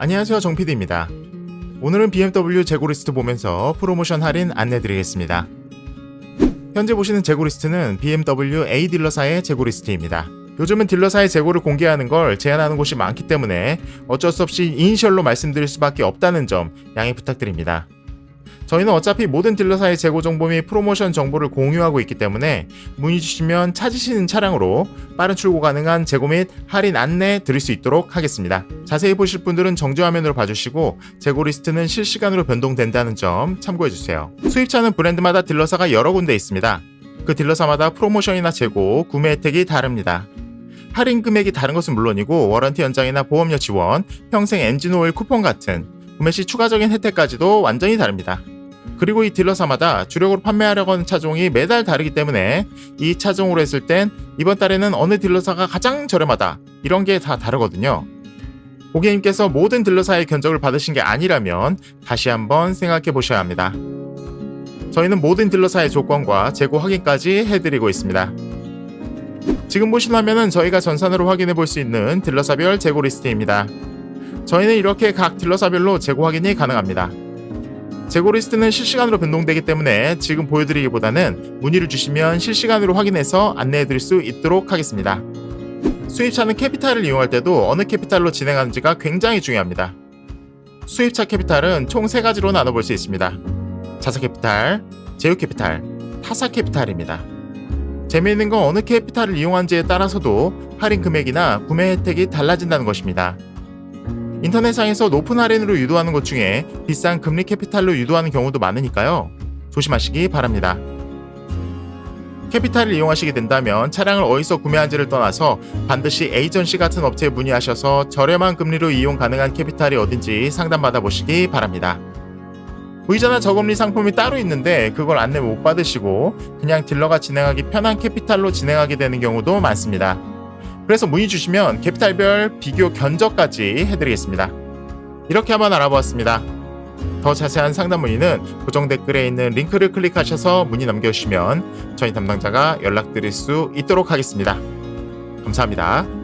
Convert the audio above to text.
안녕하세요 정PD입니다. 오늘은 BMW 재고 리스트 보면서 프로모션 할인 안내드리겠습니다. 현재 보시는 재고 리스트는 BMW A 딜러사의 재고 리스트입니다. 요즘은 딜러사의 재고를 공개하는 걸 제한하는 곳이 많기 때문에 어쩔 수 없이 이니셜로 말씀드릴 수밖에 없다는 점 양해 부탁드립니다. 저희는 어차피 모든 딜러사의 재고 정보 및 프로모션 정보를 공유하고 있기 때문에 문의 주시면 찾으시는 차량으로 빠른 출고 가능한 재고 및 할인 안내 드릴 수 있도록 하겠습니다. 자세히 보실 분들은 정지화면으로 봐주시고 재고 리스트는 실시간으로 변동된다는 점 참고해주세요. 수입차는 브랜드마다 딜러사가 여러 군데 있습니다. 그 딜러사마다 프로모션이나 재고, 구매 혜택이 다릅니다. 할인 금액이 다른 것은 물론이고 워런티 연장이나 보험료 지원, 평생 엔진 오일 쿠폰 같은 구매 시 추가적인 혜택까지도 완전히 다릅니다. 그리고 이 딜러사마다 주력으로 판매하려고 하는 차종이 매달 다르기 때문에 이 차종으로 했을 땐 이번 달에는 어느 딜러사가 가장 저렴하다 이런 게 다 다르거든요. 고객님께서 모든 딜러사의 견적을 받으신 게 아니라면 다시 한번 생각해 보셔야 합니다. 저희는 모든 딜러사의 조건과 재고 확인까지 해드리고 있습니다. 지금 보신 화면은 저희가 전산으로 확인해 볼 수 있는 딜러사별 재고 리스트입니다. 저희는 이렇게 각 딜러사별로 재고 확인이 가능합니다. 재고 리스트는 실시간으로 변동되기 때문에 지금 보여드리기보다는 문의를 주시면 실시간으로 확인해서 안내해 드릴 수 있도록 하겠습니다. 수입차는 캐피탈을 이용할 때도 어느 캐피탈로 진행하는지가 굉장히 중요합니다. 수입차 캐피탈은 총세 가지로 나눠볼 수 있습니다. 자사 캐피탈, 제휴 캐피탈, 타사 캐피탈입니다. 재미있는 건 어느 캐피탈을 이용한지에 따라서도 할인 금액이나 구매 혜택이 달라진다는 것입니다. 인터넷상에서 높은 할인으로 유도하는 것 중에 비싼 금리 캐피탈로 유도하는 경우도 많으니까요. 조심하시기 바랍니다. 캐피탈을 이용하시게 된다면 차량을 어디서 구매한지를 떠나서 반드시 에이전시 같은 업체에 문의하셔서 저렴한 금리로 이용 가능한 캐피탈이 어딘지 상담받아 보시기 바랍니다. 무이자나 저금리 상품이 따로 있는데 그걸 안내 못 받으시고 그냥 딜러가 진행하기 편한 캐피탈로 진행하게 되는 경우도 많습니다. 그래서 문의 주시면 캐피탈별 비교 견적까지 해드리겠습니다. 이렇게 한번 알아보았습니다. 더 자세한 상담 문의는 고정 댓글에 있는 링크를 클릭하셔서 문의 남겨주시면 저희 담당자가 연락드릴 수 있도록 하겠습니다. 감사합니다.